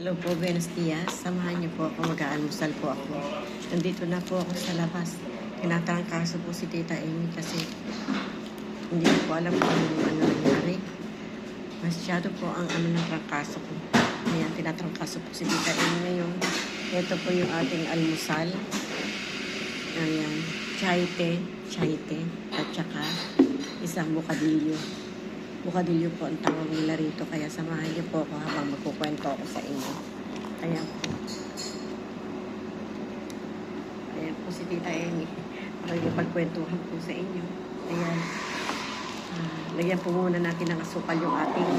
Hello po, buenos dias. Samahan niyo po ako, mag-aalmusal po ako. Nandito na po ako sa labas. Tinatrangkaso po si Tita Amy kasi hindi ko po alam kung ano nangyari. Masyado po ang ano ng trangkaso ko. Ayan, tinatrangkaso po si Tita Amy ngayon. Ito po yung ating almusal. Ayan, chaite, chaite, at saka isang bukadilyo. Bukadilyo po ang tawag nila rito. Kaya samahan niyo po ako habang magkukwento ako sa inyo. Ayan po. Ayan po si Tita Amy. Makikipagkwentuhan po sa inyo. Ayan. Ah, lagyan po muna natin ng asukal yung ating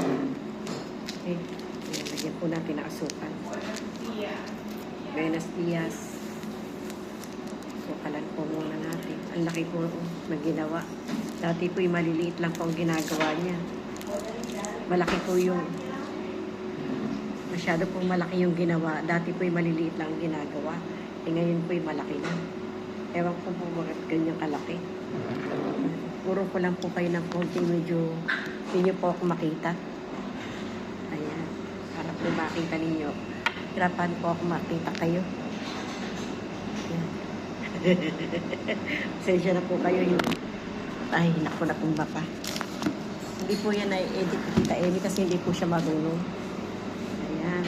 okay. Ayan, lagyan po natin ng asukal. Buenos dias. Sukalan po muna natin. Ang laki po ng ginawa. Dati po yung maliliit lang po ang ginagawa niya. Malaki po yung masyado po malaki yung ginawa. Dati po yung maliliit lang ang ginagawa. Eh ngayon po yung malaki na. Ewan ko po bakit ganyan kalaki. Puro ko lang po kayo ng konting medyo hindi po ako makita. Ayan. Para po makita ninyo. Hirapan po ako makita kayo. Ayan. Na po kayo yung ay, naku na pong baka. Hindi po yan na-edit ko Tita Amy kasi hindi po siya marunong. Ayan.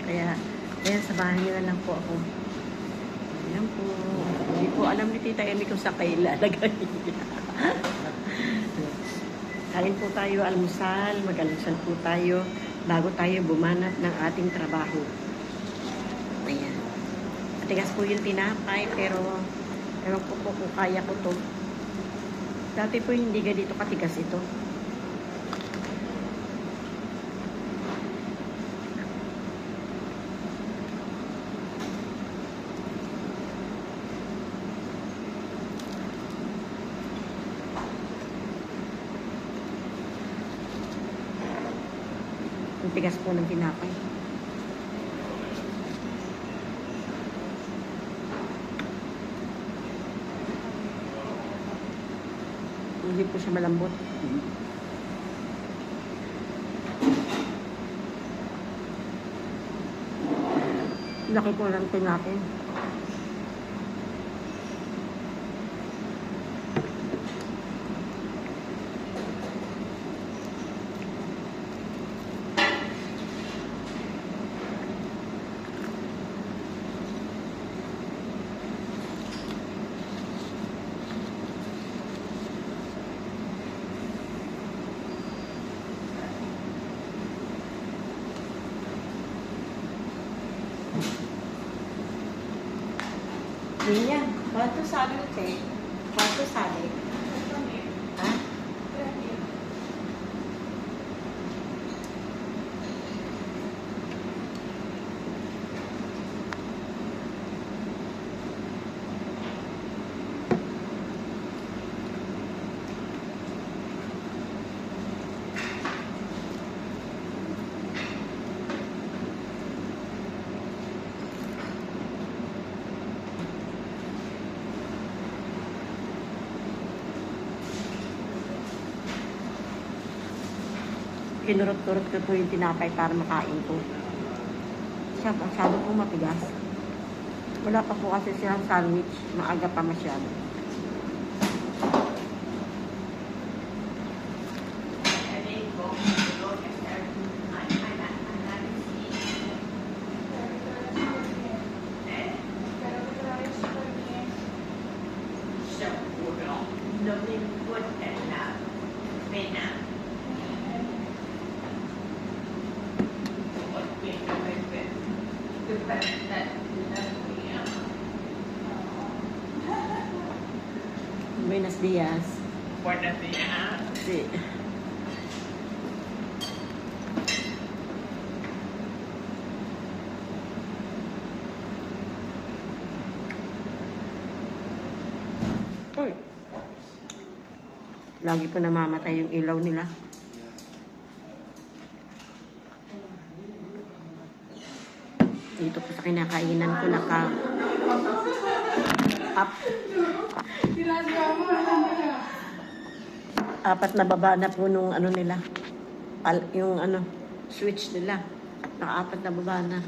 Kaya, ayan, sabahan niyo na lang po ako. Ayan po. Hindi po alam ni Tita Amy kung saan kayo ilalagay. Kain po tayo almusal, mag-almusal po tayo bago tayo bumanat ng ating trabaho. Ayan. Matigas po yung tinapay, pero ewan ko po kung kaya ko to. Dati po hindi ganito katigas ito. Ang tigas po ng tinapay. Hindi po siya malambot. Laki po ng tinapay. Niña, ¿cuánto sabe usted? ¿Cuánto Kinurot-kurot ko po yung tinapay para makain ko. Siya, masyado po matigas. Wala pa po kasi silang sandwich. Maaga pa masyado. Buenos días. Buenos días. Sí. Uy. Lagi po namamatay yung ilaw nila. Dito po sa kinakainan ko naka up. Apat na baba na po nung ano nila. Pal, yung ano, switch nila. Nakaapat na baba na.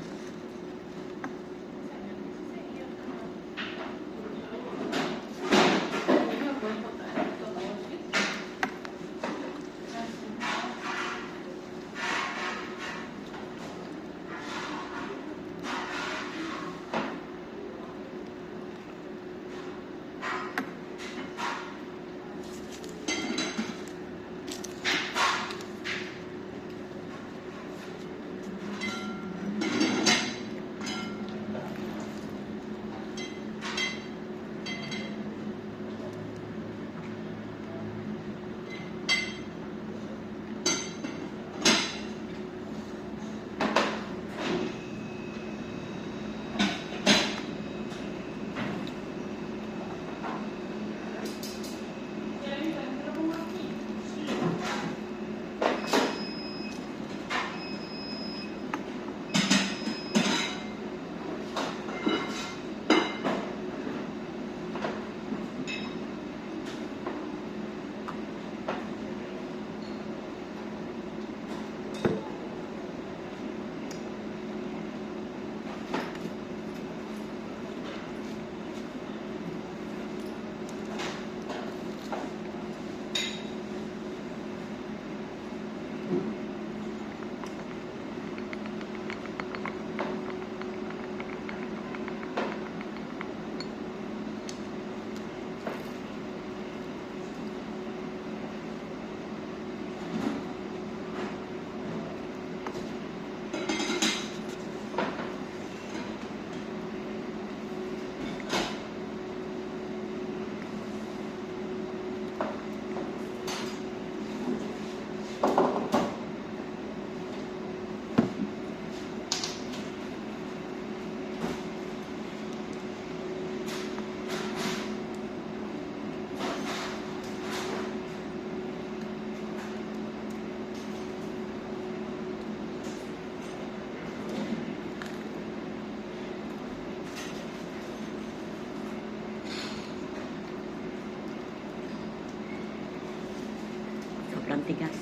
Sobrang tigas.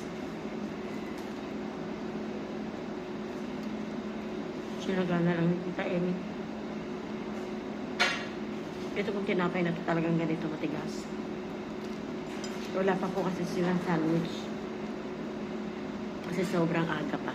Sinagana lang ni Tita Amy. Ito kung tinapay na talagang ganito matigas. Wala pa po kasi silang sandwich. Kasi sobrang aga pa.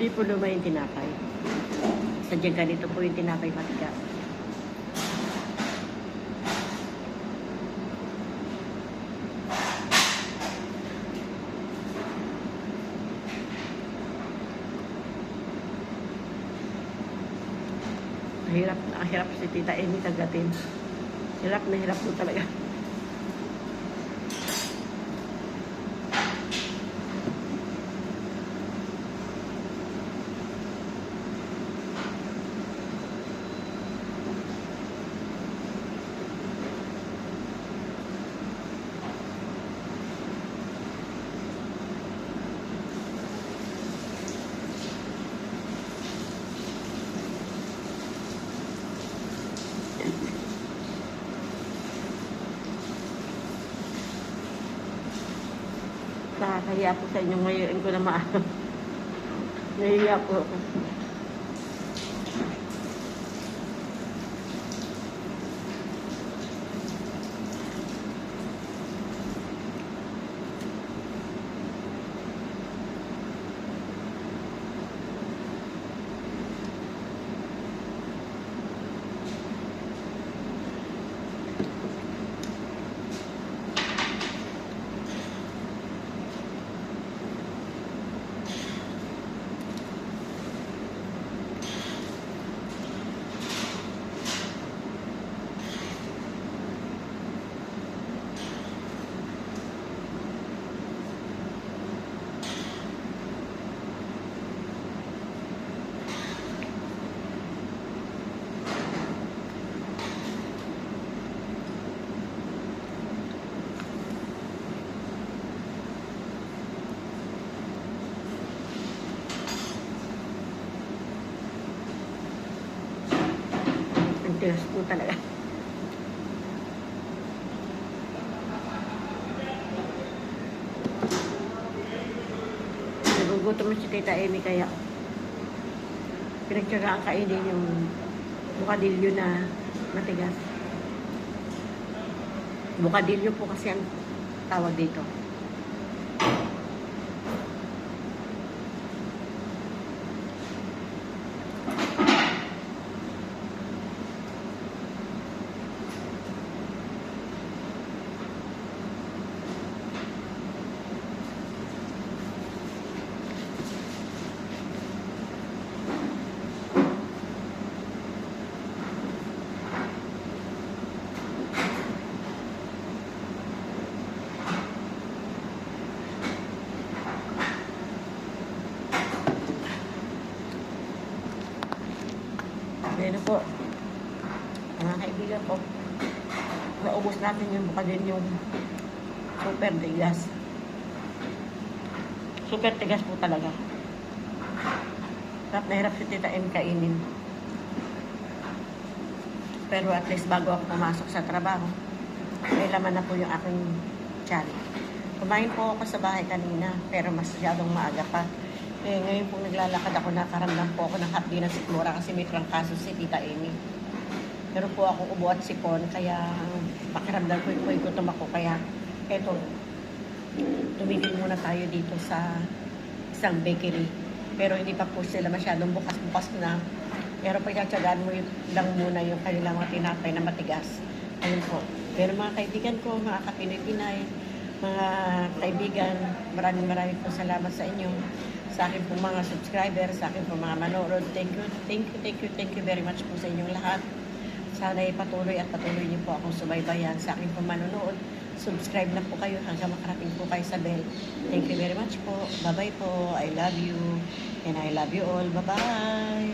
Hindi po lumay yung tinapay. Sadyang ganito po yung tinapay matigas. Hirap, hirap si Tita Amy tagatin. Hirap na hirap po talaga. Nakakahiya po sa inyo ngayon ko na maano. Nahiya po ako. Tigas po talaga. Nagugutom na si Tita Amy kaya pinagtsagaan kainin yung bukadilyo na matigas. Bukadilyo po kasi ang tawag dito. Ayan na po. Mga kaibigan ko. Naubos natin yung bukadin yung super tigas. Super tigas po talaga. Hirap na hirap si Tita M kainin. Pero at least bago ako pumasok sa trabaho, may laman na po yung aking tiyan. Kumain po ako sa bahay kanina, pero masyadong maaga pa. Eh, ngayon po naglalakad ako, nakaramdam po ako ng hapdi ng sikmura kasi may trangkaso si Tita Amy. Pero po ako ubo at sipon, kaya pakiramdam ko yung gutom ako. Kaya eto, tumigil muna tayo dito sa isang bakery. Pero hindi pa po sila masyadong bukas-bukas na. Pero pagkatsagaan mo yun- lang muna yung kanilang mga tinapay na matigas. Ayun po. Pero mga kaibigan ko, mga kapinay-pinay, mga kaibigan, maraming maraming po salamat sa inyo. Sa akin po mga subscribers, sa akin po mga manood. Thank you, thank you, thank you, thank you very much po sa inyong lahat. Sana patuloy at patuloy niyo po akong subaybayan sa akin po manonood. Subscribe na po kayo hanggang makarating po kayo sa bell. Thank you very much po. Bye-bye po. I love you. And I love you all. Bye-bye.